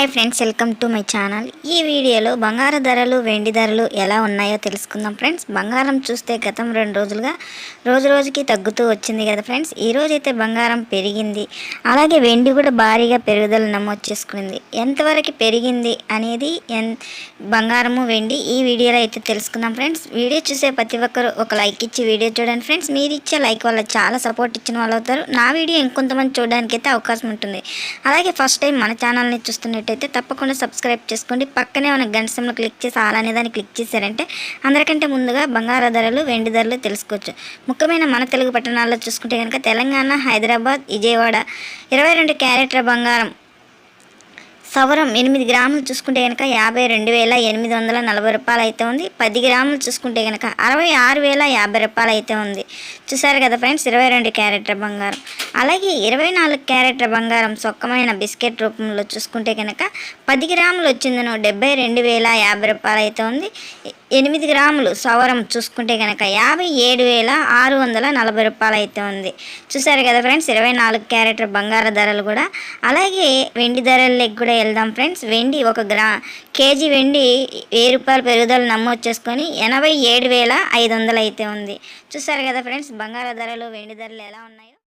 Hi friends welcome to my channel. ఈ వీడియోలో బంగారు ధరలు వెండి ధరలు ఎలా ఉన్నాయో తెలుసుకుందాం ఫ్రెండ్స్. బంగారం చూస్తే గతం రెండు రోజులుగా రోజు రోజుకి తగ్గుతూ వచ్చింది కదా ఫ్రెండ్స్. ఈ అయితే బంగారం పెరిగింది. అలాగే వెండి కూడా భారీగా పెరుగుదల నమోదు చేసుకుంది ఎంతవరకు పెరిగింది అనేది ఎన్ బంగారము వెండి ఈ వీడియోలో అయితే తెలుసుకుందాం ఫ్రెండ్స్. వీడియో చూసే ప్రతి ఒక్కరు ఒక లైక్ ఇచ్చి వీడియో చూడండి ఫ్రెండ్స్. మీరు ఇచ్చే లైక్ వల్ల చాలా సపోర్ట్ ఇచ్చిన వాళ్ళు అవుతారు. నా వీడియో ఇంకొంతమంది చూడడానికి అయితే అవకాశం ఉంటుంది. అలాగే ఫస్ట్ టైం మన ఛానల్ని చూస్తున్నట్టు నచ్చినట్టయితే తప్పకుండా సబ్స్క్రైబ్ చేసుకోండి. పక్కనే ఉన్న గంట క్లిక్ చేసి అలానే దాన్ని క్లిక్ చేశారంటే అందరికంటే ముందుగా బంగారు ధరలు వెండి ధరలు తెలుసుకోవచ్చు. ముఖ్యమైన మన తెలుగు పట్టణాల్లో చూసుకుంటే కనుక తెలంగాణ హైదరాబాద్ విజయవాడ ఇరవై రెండు క్యారెట్ల బంగారం సవరం ఎనిమిది గ్రాములు చూసుకుంటే కనుక యాభై రెండు వేల ఎనిమిది వందల నలభై రూపాయలు అయితే ఉంది. పది గ్రాములు చూసుకుంటే కనుక అరవై ఆరు వేల యాభై రూపాయలు అయితే ఉంది. చూసారు కదా ఫ్రెండ్స్? ఇరవై రెండు క్యారెట్ల బంగారం. అలాగే ఇరవై నాలుగు క్యారెట్ల బంగారం సొక్కమైన బిస్కెట్ రూపంలో చూసుకుంటే కనుక పది గ్రాములు వచ్చిందను డెబ్బై రెండు వేల యాభై రూపాయలు అయితే ఉంది. ఎనిమిది గ్రాములు సవరం చూసుకుంటే కనుక యాభై ఏడు వేల ఆరు వందల నలభై రూపాయలు అయితే ఉంది. చూసారు కదా ఫ్రెండ్స్ ఇరవై నాలుగు క్యారెట్ బంగారు ధరలు కూడా. అలాగే వెండి ధరలకి కూడా వెళ్దాం ఫ్రెండ్స్. వెండి ఒక గ్రా కేజీ వెండి వెయ్యి రూపాయల పెరుగుదల నమోదు చేసుకొని ఎనభై ఏడు వేల ఐదు వందలు అయితే ఉంది. చూసారు కదా ఫ్రెండ్స్ బంగారు ధరలు వెండి ధరలు ఎలా ఉన్నాయో.